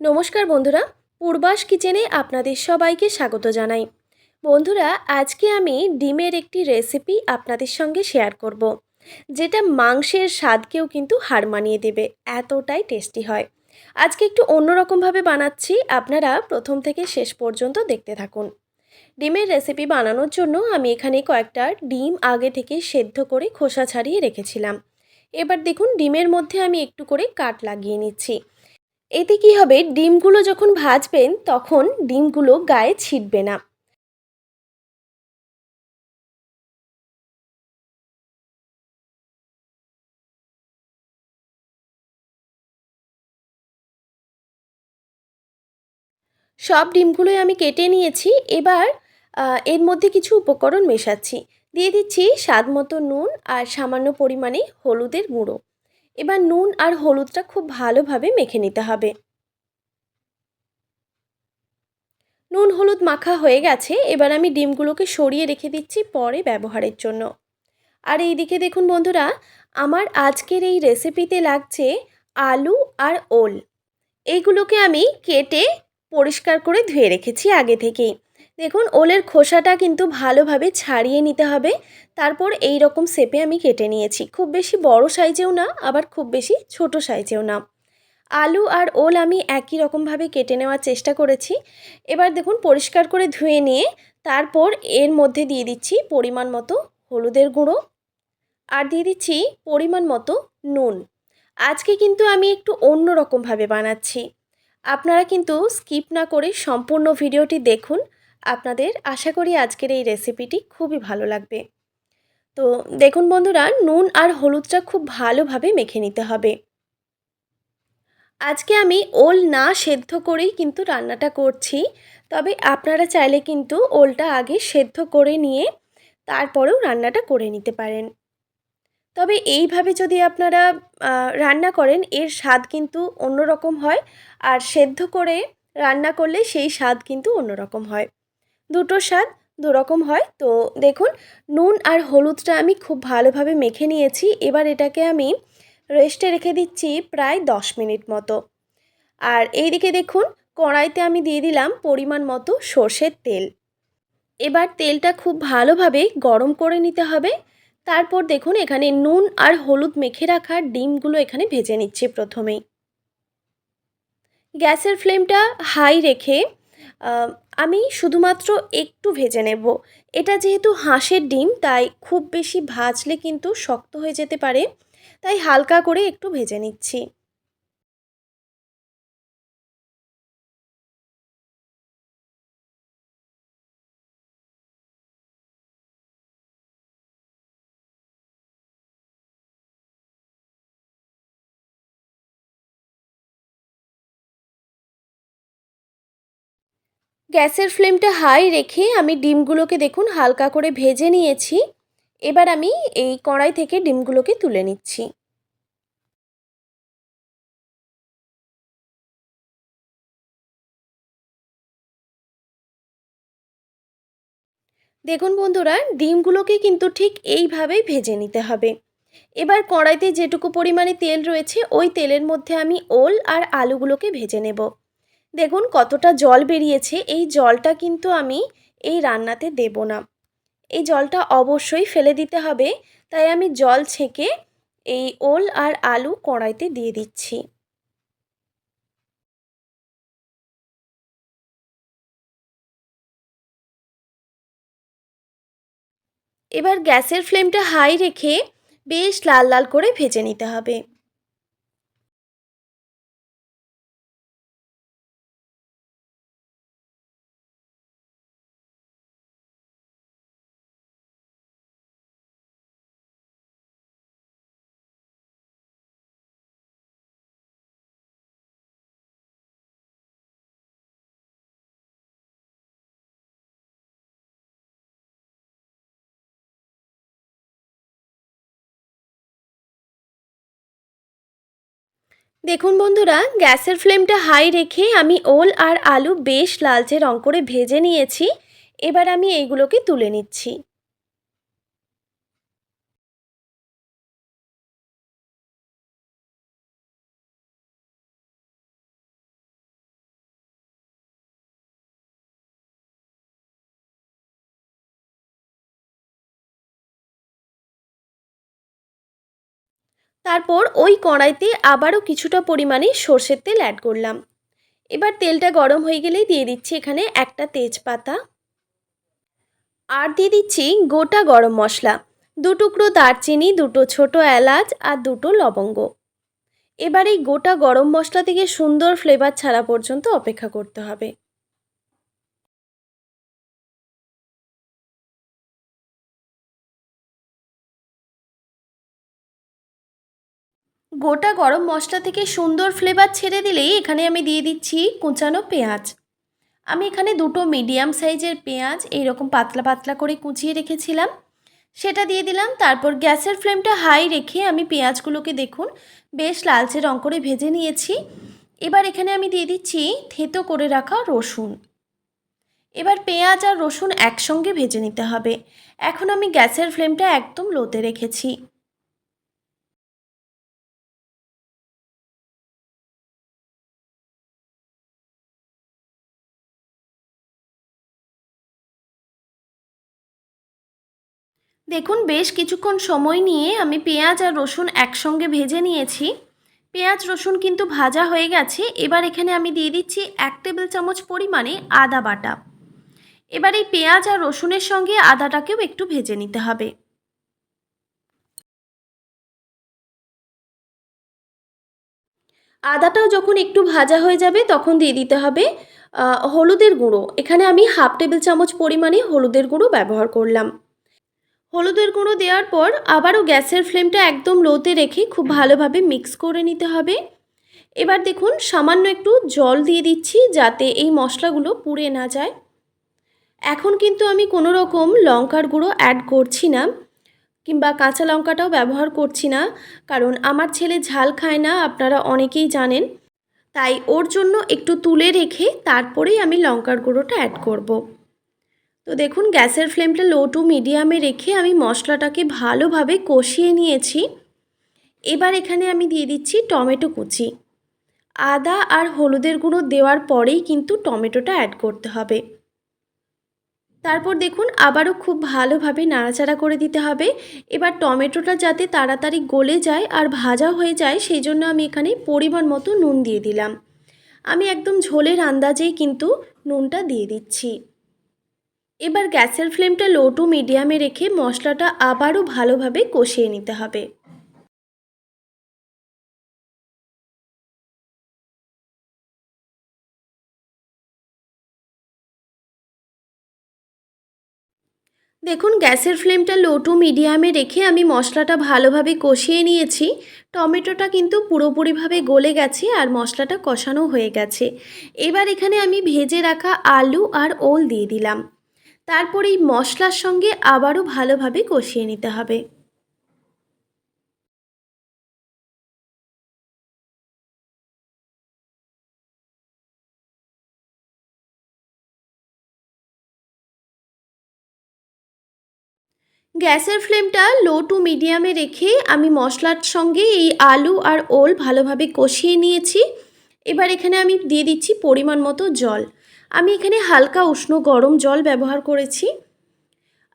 নমস্কার বন্ধুরা পূর্বাস কিচেনে আপনাদের সবাইকে স্বাগত জানাই। বন্ধুরা, আজকে আমি ডিমের একটি রেসিপি আপনাদের সঙ্গে শেয়ার করব। যেটা মাংসের স্বাদকেও কিন্তু হার মানিয়ে দেবে, এতটাই টেস্টি হয়। আজকে একটু অন্যরকমভাবে বানাচ্ছি, আপনারা প্রথম থেকে শেষ পর্যন্ত দেখতে থাকুন। ডিমের রেসিপি বানানোর জন্য আমি এখানে কয়েকটা ডিম আগে থেকে সেদ্ধ করে খোসা ছাড়িয়ে রেখেছিলাম। এবার দেখুন, ডিমের মধ্যে আমি একটু করে কাট লাগিয়ে নিচ্ছি। এতে কি হবে? ডিমগুলো যখন ভাজবেন, তখন ডিমগুলো গায়ে ছিটবে না। সব ডিমগুলোই আমি কেটে নিয়েছি। এবার এর মধ্যে কিছু উপকরণ মেশাচ্ছি। দিয়ে দিচ্ছি স্বাদ মতো নুন আর সামান্য পরিমাণে হলুদের গুঁড়ো। এবার নুন আর হলুদটা খুব ভালোভাবে মেখে নিতে হবে। নুন হলুদ মাখা হয়ে গেছে, এবার আমি ডিমগুলোকে সরিয়ে রেখে দিচ্ছি পরে ব্যবহারের জন্য। আর এই দিকে দেখুন বন্ধুরা, আমার আজকের এই রেসিপিতে লাগছে আলু আর ওল। এইগুলোকে আমি কেটে পরিষ্কার করে ধুয়ে রেখেছি আগে থেকেই। দেখুন, ওলের খোসাটা কিন্তু ভালোভাবে ছাড়িয়ে নিতে হবে। তারপর এই রকম শেপে আমি কেটে নিয়েছি। খুব বেশি বড় সাইজেও না, আবার খুব বেশি ছোট সাইজেও না। আলু আর ওল আমি একই রকমভাবে কেটে নেওয়ার চেষ্টা করেছি। এবার দেখুন, পরিষ্কার করে ধুয়ে নিয়ে তারপর এর মধ্যে দিয়ে দিচ্ছি পরিমাণ মতো হলুদের গুঁড়ো। আর দিয়ে দিচ্ছি পরিমাণ মতো নুন। আজকে কিন্তু আমি একটু অন্য রকমভাবে বানাচ্ছি। আপনারা কিন্তু স্কিপ না করে সম্পূর্ণ ভিডিওটি দেখুন। আপনাদের আশা করি আজকের এই রেসিপিটি খুবই ভালো লাগবে। তো দেখুন বন্ধুরা, নুন আর হলুদটা খুব ভালোভাবে মেখে নিতে হবে। আজকে আমি ওল না সেদ্ধ করেই কিন্তু রান্নাটা করছি, তবে আপনারা চাইলে কিন্তু ওলটা আগে সেদ্ধ করে নিয়ে তারপরেও রান্নাটা করে নিতে পারেন। তবে এইভাবে যদি আপনারা রান্না করেন, এর স্বাদ কিন্তু অন্যরকম হয়, আর সেদ্ধ করে রান্না করলে সেই স্বাদ কিন্তু অন্যরকম হয়। দুটো স্বাদ দুরকম হয়। তো দেখুন, নুন আর হলুদটা আমি খুব ভালোভাবে মেখে নিয়েছি। এবার এটাকে আমি রেস্টে রেখে দিচ্ছি প্রায় দশ মিনিট মতো। আর এইদিকে দেখুন, কড়াইতে আমি দিয়ে দিলাম পরিমাণ মতো সর্ষের তেল। এবার তেলটা খুব ভালোভাবে গরম করে নিতে হবে। তারপর দেখুন, এখানে নুন আর হলুদ মেখে রাখা ডিমগুলো এখানে ভেজে নিচ্ছি প্রথমেই। গ্যাসের ফ্লেমটা হাই রেখে আমি শুধুমাত্র একটু ভেজে নেব। এটা যেহেতু হাঁসের ডিম, তাই খুব বেশি ভাজলে কিন্তু শক্ত হয়ে যেতে পারে। তাই হালকা করে একটু ভেজে নিচ্ছি। গ্যাসের ফ্লেমটা হাই রেখে আমি ডিমগুলোকে দেখুন হালকা করে ভেজে নিয়েছি। এবার আমি এই কড়াই থেকে ডিমগুলোকে তুলে নিচ্ছি। দেখুন বন্ধুরা, ডিমগুলোকে কিন্তু ঠিক এইভাবেই ভেজে নিতে হবে। এবার কড়াইতে যেটুকু পরিমাণে তেল রয়েছে, ওই তেলের মধ্যে আমি ওল আর আলুগুলোকে ভেজে নেব। দেখুন কতটা জল বেরিয়েছে। এই জলটা কিন্তু আমি এই রান্নাতে দেব না। এই জলটা অবশ্যই ফেলে দিতে হবে। তাই আমি জল ছেঁকে এই ওল আর আলু কড়াইতে দিয়ে দিচ্ছি। এবার গ্যাসের ফ্লেমটা হাই রেখে বেশ লাল লাল করে ভেজে নিতে হবে। দেখুন বন্ধুরা, গ্যাসের ফ্লেমটা হাই রেখে আমি ওল আর আলু বেশ লালচে রং করে ভেজে নিয়েছি। এবার আমি এইগুলোকে তুলে নিচ্ছি। তারপর ওই কড়াইতে আবারও কিছুটা পরিমাণে সর্ষের তেল অ্যাড করলাম। এবার তেলটা গরম হয়ে গেলেই দিয়ে দিচ্ছি এখানে একটা তেজপাতা। আর দিয়ে দিচ্ছি গোটা গরম মশলা, দু টুকরো দারচিনি, দুটো ছোট এলাচ আর দুটো লবঙ্গ। এবার এই গোটা গরম মশলা থেকে সুন্দর ফ্লেভার ছাড়া পর্যন্ত অপেক্ষা করতে হবে। গোটা গরম মশলা থেকে সুন্দর ফ্লেভার ছেড়ে দিলেই এখানে আমি দিয়ে দিচ্ছি কুচানো পেঁয়াজ। আমি এখানে দুটো মিডিয়াম সাইজের পেঁয়াজ এইরকম পাতলা পাতলা করে কুচিয়ে রেখেছিলাম। সেটা দিয়ে দিলাম, তারপর গ্যাসের ফ্লেমটা হাই রেখে আমি পেঁয়াজগুলোকে দেখুন, বেশ লালচে রং করে ভেজে নিয়েছি। এবার এখানে আমি দিয়ে দিচ্ছি থেতো করে রাখা রসুন। এবার পেঁয়াজ আর রসুন একসঙ্গে ভেজে নিতে হবে। এখন আমি গ্যাসের ফ্লেমটা একদম লোতে রেখেছি। দেখুন, বেশ কিছুক্ষণ সময় নিয়ে আমি পেঁয়াজ আর রসুন একসঙ্গে ভেজে নিয়েছি। পেঁয়াজ, রসুন কিন্তু ভাজা হয়ে গেছে। এবার এখানে আমি দিয়ে দিচ্ছি এক টেবিল চামচ পরিমাণে আদা বাটা। এবার এই পেঁয়াজ আর রসুনের সঙ্গে আদাটাকেও একটু ভেজে নিতে হবে। আদাটাও যখন একটু ভাজা হয়ে যাবে, তখন দিয়ে দিতে হবে হলুদের গুঁড়ো। এখানে আমি হাফ টেবিল চামচ পরিমাণে হলুদের গুঁড়ো ব্যবহার করলাম। হলুদের গুঁড়ো দেওয়ার পর আবারও গ্যাসের ফ্লেমটা একদম লোতে রেখে খুব ভালোভাবে মিক্স করে নিতে হবে। এবার দেখুন, সামান্য একটু জল দিয়ে দিচ্ছি যাতে এই মশলাগুলো পুড়ে না যায়। এখন কিন্তু আমি কোনো রকম লঙ্কার গুঁড়ো অ্যাড করছি না, কিংবা কাঁচা লঙ্কাটাও ব্যবহার করছি না, কারণ আমার ছেলে ঝাল খায় না, আপনারা অনেকেই জানেন। তাই ওর জন্য একটু তুলে রেখে তারপরেই আমি লঙ্কার গুঁড়োটা অ্যাড করব। তো দেখুন, গ্যাসের ফ্লেমটা লো টু মিডিয়ামে রেখে আমি মশলাটাকে ভালোভাবে কষিয়ে নিয়েছি। এবার এখানে আমি দিয়ে দিচ্ছি টমেটো কুচি। আদা আর হলুদের গুঁড়ো দেওয়ার পরেই কিন্তু টমেটোটা অ্যাড করতে হবে। তারপর দেখুন, আবারও খুব ভালোভাবে নাড়াচাড়া করে দিতে হবে। এবার টমেটোটা যাতে তাড়াতাড়ি গলে যায় আর ভাজা হয়ে যায়, সেই জন্য আমি এখানে পরিমাণ মতো নুন দিয়ে দিলাম। আমি একদম ঝোলের আন্দাজেই কিন্তু নুনটা দিয়ে দিচ্ছি। এবার গ্যাসের ফ্লেমটা লো টু মিডিয়ামে রেখে মশলাটা আবারও ভালোভাবে কষিয়ে নিতে হবে। দেখুন, গ্যাসের ফ্লেমটা লো টু মিডিয়ামে রেখে আমি মশলাটা ভালোভাবে কষিয়ে নিয়েছি। টমেটোটা কিন্তু পুরোপুরিভাবে গলে গেছে আর মশলাটা কষানো হয়ে গেছে। এবার এখানে আমি ভেজে রাখা আলু আর ওল দিয়ে দিলাম। তারপর এই মশলার সঙ্গে আবারও ভালোভাবে কষিয়ে নিতে হবে। গ্যাসের ফ্লেমটা লো টু মিডিয়ামে রেখে আমি মশলার সঙ্গে এই আলু আর ওল ভালোভাবে কষিয়ে নিয়েছি। এবার এখানে আমি দিয়ে দিচ্ছি পরিমাণ মতো জল। আমি এখানে হালকা উষ্ণ গরম জল ব্যবহার করেছি।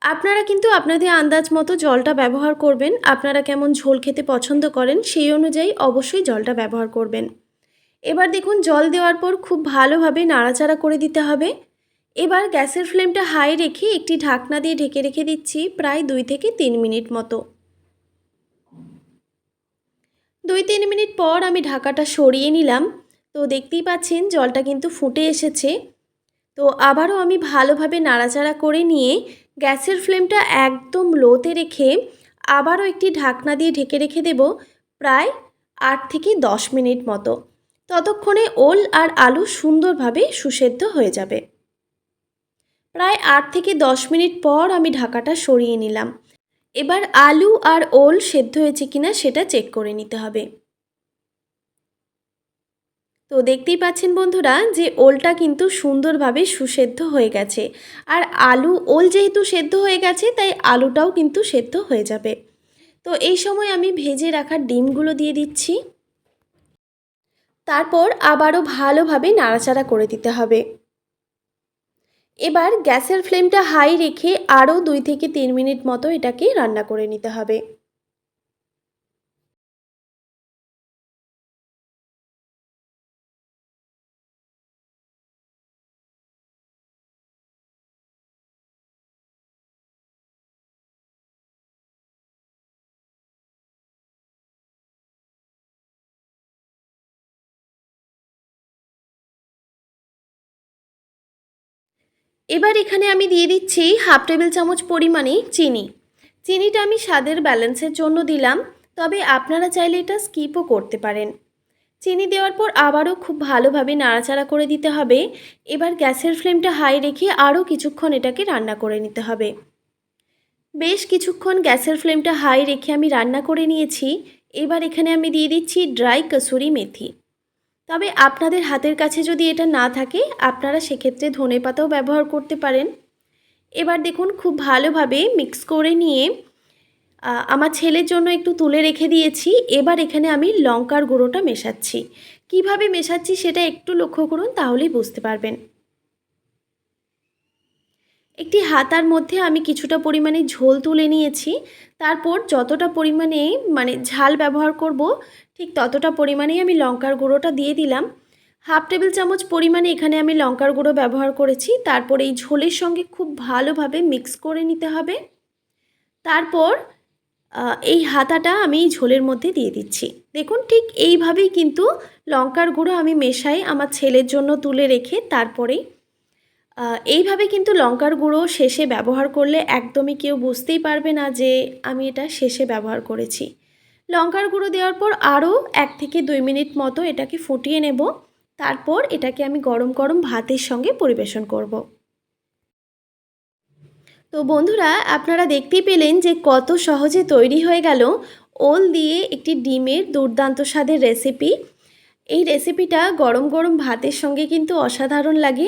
আপনারা কিন্তু আপনাদের আন্দাজ মতো জলটা ব্যবহার করবেন। আপনারা কেমন ঝোল খেতে পছন্দ করেন সেই অনুযায়ী অবশ্যই জলটা ব্যবহার করবেন। এবার দেখুন, জল দেওয়ার পর খুব ভালোভাবে নাড়াচাড়া করে দিতে হবে। এবার গ্যাসের ফ্লেমটা হাই রেখে একটি ঢাকনা দিয়ে ঢেকে রেখে দিচ্ছি প্রায় দুই থেকে তিন মিনিট মতো। দুই তিন মিনিট পর আমি ঢাকাটা সরিয়ে নিলাম। তো দেখতেই পাচ্ছেন, জলটা কিন্তু ফুটে এসেছে। তো আবারও আমি ভালোভাবে নাড়াচাড়া করে নিয়ে গ্যাসের ফ্লেমটা একদম লোতে রেখে আবারও একটি ঢাকনা দিয়ে ঢেকে রেখে দেব প্রায় আট থেকে দশ মিনিট মতো। ততক্ষণে ওল আর আলু সুন্দরভাবে সুসেদ্ধ হয়ে যাবে। প্রায় আট থেকে দশ মিনিট পর আমি ঢাকাটা সরিয়ে নিলাম। এবার আলু আর ওল সেদ্ধ হয়েছে কিনা সেটা চেক করে নিতে হবে। তো দেখতেই পাচ্ছেন বন্ধুরা যে ওলটা কিন্তু সুন্দরভাবে সুসেদ্ধ হয়ে গেছে। আর আলু, ওল যেহেতু সেদ্ধ হয়ে গেছে, তাই আলুটাও কিন্তু সেদ্ধ হয়ে যাবে। তো এই সময় আমি ভেজে রাখা ডিমগুলো দিয়ে দিচ্ছি। তারপর আবারও ভালোভাবে নাড়াচাড়া করে দিতে হবে। এবার গ্যাসের ফ্লেমটা হাই রেখে আরও দুই থেকে তিন মিনিট মতো এটাকে রান্না করে নিতে হবে। এবার এখানে আমি দিয়ে দিচ্ছি হাফ টেবিল চামচ পরিমাণে চিনি। চিনিটা আমি স্বাদের ব্যালেন্সের জন্য দিলাম, তবে আপনারা চাইলে এটা স্কিপও করতে পারেন। চিনি দেওয়ার পর আবারও খুব ভালোভাবে নাড়াচাড়া করে দিতে হবে। এবার গ্যাসের ফ্লেমটা হাই রেখে আরও কিছুক্ষণ এটাকে রান্না করে নিতে হবে। বেশ কিছুক্ষণ গ্যাসের ফ্লেমটা হাই রেখে আমি রান্না করে নিয়েছি। এবার এখানে আমি দিয়ে দিচ্ছি ড্রাই কসুরি মেথি। তবে আপনাদের হাতের কাছে যদি এটা না থাকে, আপনারা সেক্ষেত্রে ধনে পাতাও ব্যবহার করতে পারেন। এবার দেখুন, খুব ভালোভাবে মিক্স করে নিয়ে আমার ছেলের জন্য একটু তুলে রেখে দিয়েছি। এবার এখানে আমি লঙ্কার গুঁড়োটা মেশাচ্ছি। কীভাবে মেশাচ্ছি সেটা একটু লক্ষ্য করুন, তাহলেই বুঝতে পারবেন। একটি হাতার মধ্যে আমি কিছুটা পরিমাণে ঝোল তুলে নিয়েছি। তারপর যতটা পরিমাণে মানে ঝাল ব্যবহার করব, ঠিক ততটা পরিমাণেই আমি লঙ্কার গুঁড়োটা দিয়ে দিলাম। হাফ টেবিল চামচ পরিমাণে এখানে আমি লঙ্কার গুঁড়ো ব্যবহার করেছি। তারপর এই ঝোলের সঙ্গে খুব ভালোভাবে মিক্স করে নিতে হবে। তারপর এই হাতাটা আমি ঝোলের মধ্যে দিয়ে দিচ্ছি। দেখুন ঠিক এইভাবেই কিন্তু লঙ্কার গুঁড়ো আমি মেশাই আমার ছেলের জন্য তুলে রেখে তারপরেই এইভাবে কিন্তু লঙ্কার গুঁড়ো শেষে ব্যবহার করলে একদমই কেউ বুঝতেই পারবে না যে আমি এটা শেষে ব্যবহার করেছি। লঙ্কার গুঁড়ো দেওয়ার পর আরও এক থেকে দুই মিনিট মতো এটাকে ফুটিয়ে নেব। তারপর এটাকে আমি গরম গরম ভাতের সঙ্গে পরিবেশন করব। তো বন্ধুরা, আপনারা দেখতেই পেলেন যে কত সহজে তৈরি হয়ে গেল ওল দিয়ে একটি ডিমের দুর্দান্ত স্বাদের রেসিপি। এই রেসিপিটা গরম গরম ভাতের সঙ্গে কিন্তু অসাধারণ লাগে।